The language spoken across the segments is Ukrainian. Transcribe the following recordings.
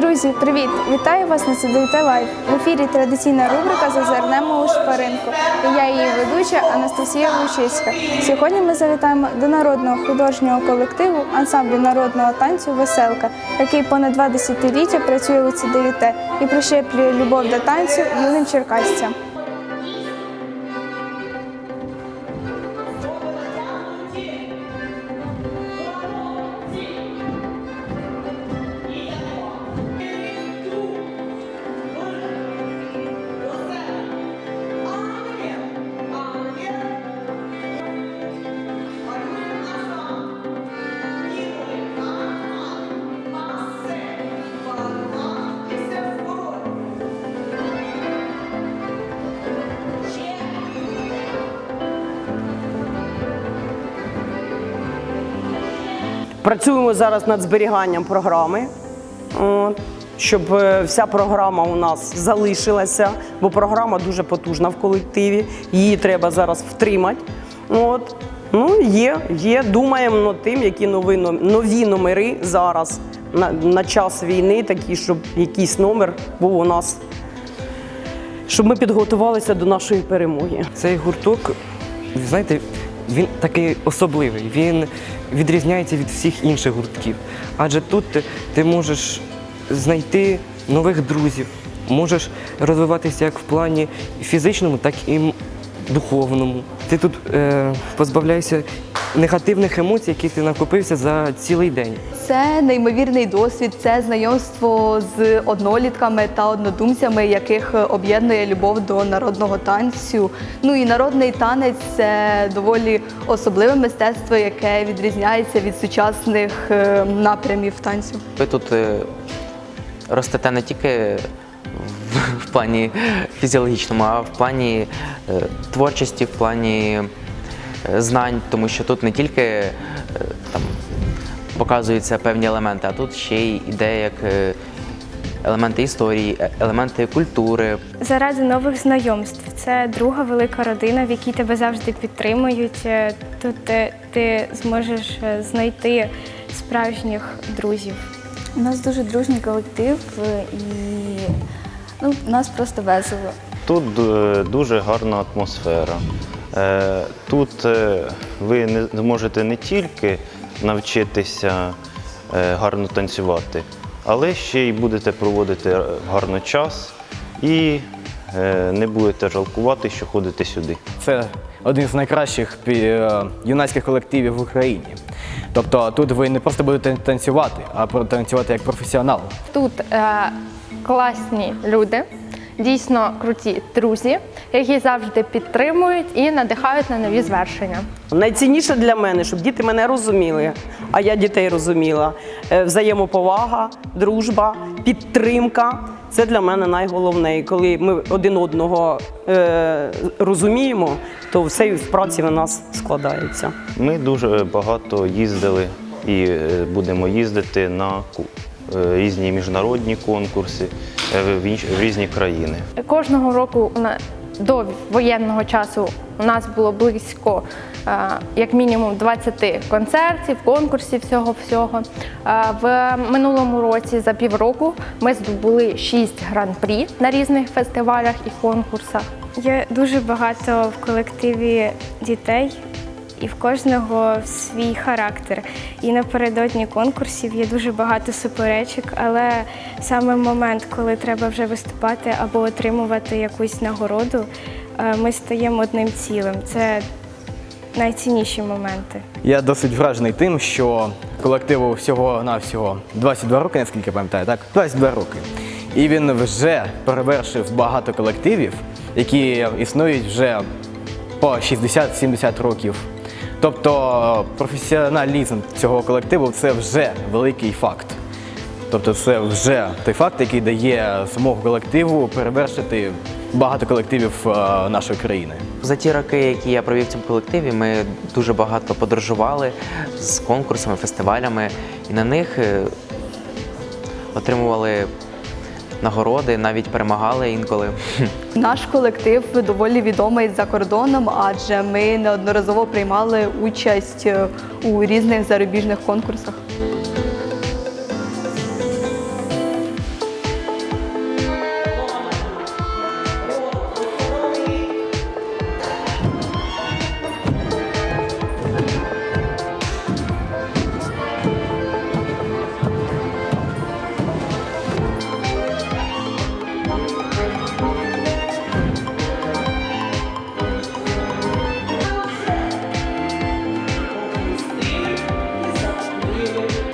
Друзі, привіт! Вітаю вас на СДТ Лайв. В ефірі традиційна рубрика Зазирнемо у шпаринку. І я її ведуча Анастасія Лучиська. Сьогодні ми завітаємо до народного художнього колективу ансамблю народного танцю Веселка, який понад два десятиліття працює у ЦДЮТ і прищеплює любов до танцю юним черкасцям. Працюємо зараз над зберіганням програми, щоб е, вся програма у нас залишилася, бо програма дуже потужна в колективі. Її треба зараз втримати. От. Ну, є, є. Думаємо над тим, які нові, нові номери зараз на, на час війни, такі, щоб якийсь номер був у нас, щоб ми підготувалися до нашої перемоги. Цей гурток, знаєте, він такий особливий. Він відрізняється від всіх інших гуртків. Адже тут ти, можеш знайти нових друзів, можеш розвиватися як в плані фізичному, так і духовному. Ти тут е, позбавляєшся негативних емоцій, які ти накопився за цілий день. Це неймовірний досвід, це знайомство з однолітками та однодумцями, яких об'єднує любов до народного танцю. Ну і народний танець це доволі особливе мистецтво, яке відрізняється від сучасних е, напрямів танцю. Ви тут е, ростете не тільки в, плані фізіологічному, а в плані е, творчості, в плані знань, тому що тут не тільки е, там, показуються певні елементи, а тут ще й іде як е, елементи історії, е- елементи культури, Заради нових знайомств. Це друга велика родина, в якій тебе завжди підтримують. Тут ти, ти зможеш знайти справжніх друзів. У нас дуже дружній колектив і ну, у нас просто весело. Тут дуже гарна атмосфера. Е, Тут е, ви не зможете не тільки навчитися е, гарно танцювати, але ще й будете проводити гарно час і не будете жалкувати, що ходите сюди. Це один з найкращих юнацьких колективів в Україні. Тобто тут ви не просто будете танцювати, а про- танцювати як професіонал. Тут е, класні люди, дійсно круті друзі, які завжди підтримують і надихають на нові звершення. Найцінніше для мене, щоб діти мене розуміли, а я дітей розуміла. Е, Взаємоповага, дружба, підтримка це для мене найголовне. І коли ми один одного е, розуміємо, то все в праці в нас складається. Ми дуже багато їздили і е, будемо їздити на ку- різні міжнародні конкурси е, в інш- в різні країни. Кожного року на- до воєнного часу у нас було близько е, як мінімум 20 концертів, конкурсів всього всього. Е, В минулому році за півроку ми здобули 6 гран-прі на різних фестивалях і конкурсах. Є дуже багато в колективі дітей, і в кожного свій характер. І напередодні конкурсів є дуже багато суперечок, але саме момент, коли треба вже виступати або отримувати якусь нагороду, е, ми стаємо одним цілим. Це найцінніші моменти. Я досить вражений тим, що колективу всього-навсього 22 роки, наскільки пам'ятаю, так? 22 роки. І він вже перевершив багато колективів, які існують вже по 60-70 років. Тобто професіоналізм цього колективу це вже великий факт. Тобто це вже той факт, який дає змогу колективу перевершити багато колективів е, нашої країни. За ті роки, які я провів в цьому колективі, ми дуже багато подорожували з конкурсами, фестивалями, і на них е, отримували нагороди, навіть перемагали інколи. Наш колектив доволі відомий за кордоном, адже ми неодноразово приймали участь у різних зарубіжних конкурсах.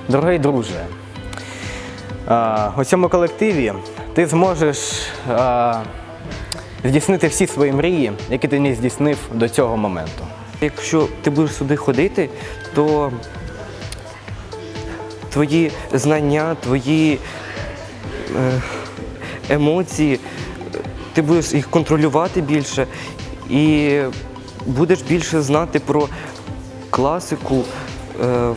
Дорогий друже, у цьому колективі ти зможеш здійснити всі свої мрії, які ти не здійснив до цього моменту. Якщо ти будеш сюди ходити, то твої знання, твої е, емоції, ти будеш їх контролювати більше і будеш більше знати про класику е,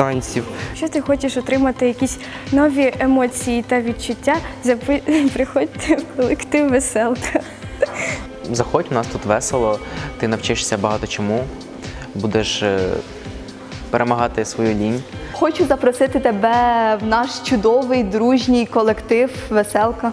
танців. Якщо ти хочеш отримати якісь нові емоції та відчуття, запи... приходьте в колектив веселка. Заходь, у нас тут весело, ти навчишся багато чому, будеш е, перемагати свою лінь. Хочу запросити тебе в наш чудовий дружній колектив Веселка.